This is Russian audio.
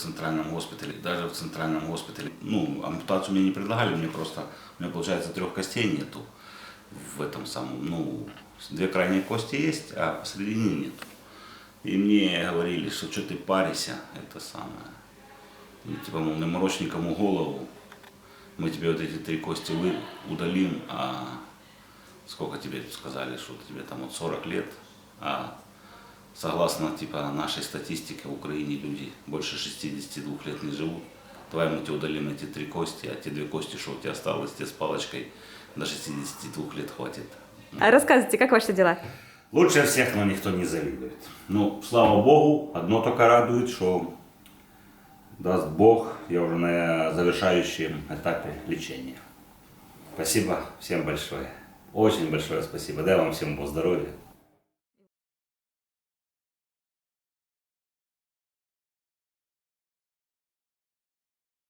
центральном госпитале, даже в центральном госпитале, ну, ампутацию мне не предлагали, мне просто, у меня получается трех костей нету в этом самом, ну, две крайние кости есть, а посередине нету. И мне говорили, что что ты паришься, это самое. Ну, типа, мол, не морочь никому голову, мы тебе вот эти три кости вы удалим, а сколько тебе сказали, что тебе там вот 40 лет, а согласно типа нашей статистике в Украине люди больше 62 лет не живут. Давай мы тебе удалим эти три кости, а те две кости, что у тебя осталось, тебе с палочкой до 62 лет хватит. А Рассказывайте, как ваши дела? Лучше всех, но никто не завидует. Ну, слава Богу, одно только радует, что даст Бог, я уже на завершающем этапе лечения. Спасибо всем большое. Очень большое спасибо. Дай вам всем Бог здоровья.